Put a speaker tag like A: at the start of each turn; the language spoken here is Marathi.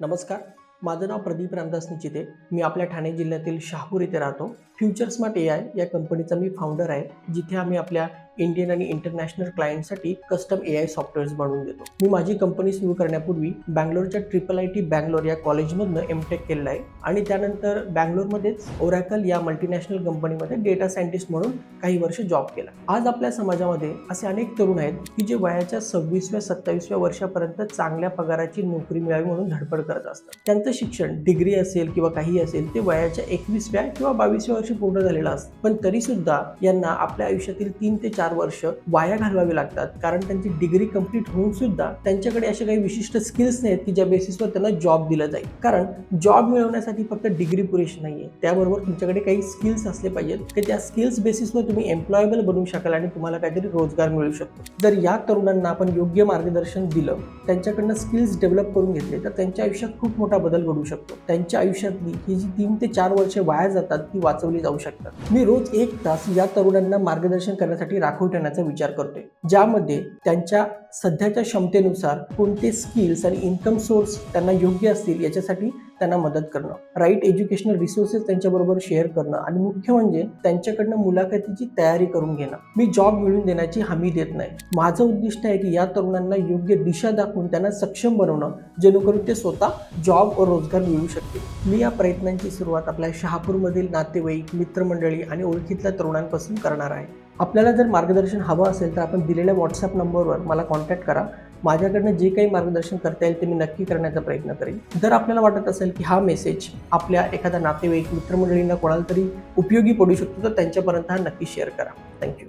A: नमस्कार माझं नाव प्रदीप रामदास निचिते. मी आपल्या ठाणे जिल्ह्यातील शहापूर इथे राहतो. फ्युचर स्मार्ट ए आय या कंपनीचा मी फाउंडर आहे जिथे आम्ही आपल्या इंडियन आणि इंटरनॅशनल क्लायंटसाठी कस्टम ए आय सॉफ्टवेअर्स बनवून देतो. मी माझी कंपनी सुरू करण्यापूर्वी बँगलोरच्या ट्रिपल आय टी बँगलोर या कॉलेजमधनं एम टेक केलेलं आहे. आणि त्यानंतर बँगलोरमध्येच ओरॅकल या मल्टीनॅशनल कंपनीमध्ये डेटा सायंटिस्ट म्हणून काही वर्ष जॉब केला. आज आपल्या समाजामध्ये असे अनेक तरुण आहेत की जे वयाच्या सव्वीसव्या सत्तावीसव्या वर्षापर्यंत चांगल्या पगाराची नोकरी मिळावी म्हणून धडपड करत असतात. त्यांचं शिक्षण डिग्री असेल किंवा काही असेल ते वयाच्या एकवीसव्या किंवा बावीसव्या वर्षी पूर्ण झालेलं असतं. पण तरी सुद्धा यांना आपल्या आयुष्यातील तीन ते चार वर्ष वाया घालवावी लागतात. कारण त्यांची डिग्री कंप्लीट होऊन सुद्धा त्यांच्याकडे असे काही विशिष्ट स्किल्स नाहीत की ज्या बेसिसवर त्यांना जॉब दिला जाईल. कारण जॉब मिळवण्यासाठी फक्त डिग्री पुरेशी नाहीये. त्याबरोबर तुमच्याकडे काही स्किल्स असले पाहिजेत की त्या स्किल्स बेसिसवर तुम्ही एम्प्लॉयबल बनवू शकाल आणि तुम्हाला काहीतरी रोजगार मिळू शकतो. जर या तरुणांना आपण योग्य मार्गदर्शन दिलं त्यांच्याकडनं स्किल्स डेव्हलप करून घेतले तर त्यांच्या आयुष्यात खूप मोठा बदल घडू शकतो. त्यांच्या आयुष्यातली ही जी तीन ते चार वर्षे वाया जातात ती वाचवली जाऊ शकतात. मी रोज एक तास या तरुणांना मार्गदर्शन करण्यासाठी राखून ठेवण्याचा विचार करतोय. ज्यामध्ये त्यांच्या सध्याच्या क्षमतेनुसार कोणते स्किल्स आणि इन्कम सोर्स त्यांना योग्य असतील याच्यासाठी त्यांना मदत करणं. राईट एज्युकेशनल रिसोर्सेस त्यांच्याबरोबर शेअर करणं आणि मुख्य म्हणजे त्यांच्याकडनं मुलाखतीची तयारी करून घेणं. मी जॉब मिळवून देण्याची हमी देत नाही. माझं उद्दिष्ट आहे की या तरुणांना योग्य दिशा दाखवून त्यांना सक्षम बनवणं जेणेकरून ते स्वतः जॉब व रोजगार मिळवू शकतील. मी या प्रयत्नांची सुरुवात आपल्या शहापूरमधील नातेवाईक मित्रमंडळी आणि ओळखीतल्या तरुणांपासून करणार आहे. आपल्याला जर मार्गदर्शन हवं असेल तर आपण दिलेल्या व्हॉट्सअप नंबरवर मला कॉन्टॅक्ट करा. माझ्याकडनं जे काही मार्गदर्शन करता येईल ते मी नक्की करण्याचा प्रयत्न करेन. जर आपल्याला वाटत असेल की हा मेसेज आपल्या एखाद्या नातेवाईक मित्रमंडळींना कोणाला तरी उपयोगी पडू शकतो तर त्यांच्यापर्यंत हा नक्की शेअर करा. थँक्यू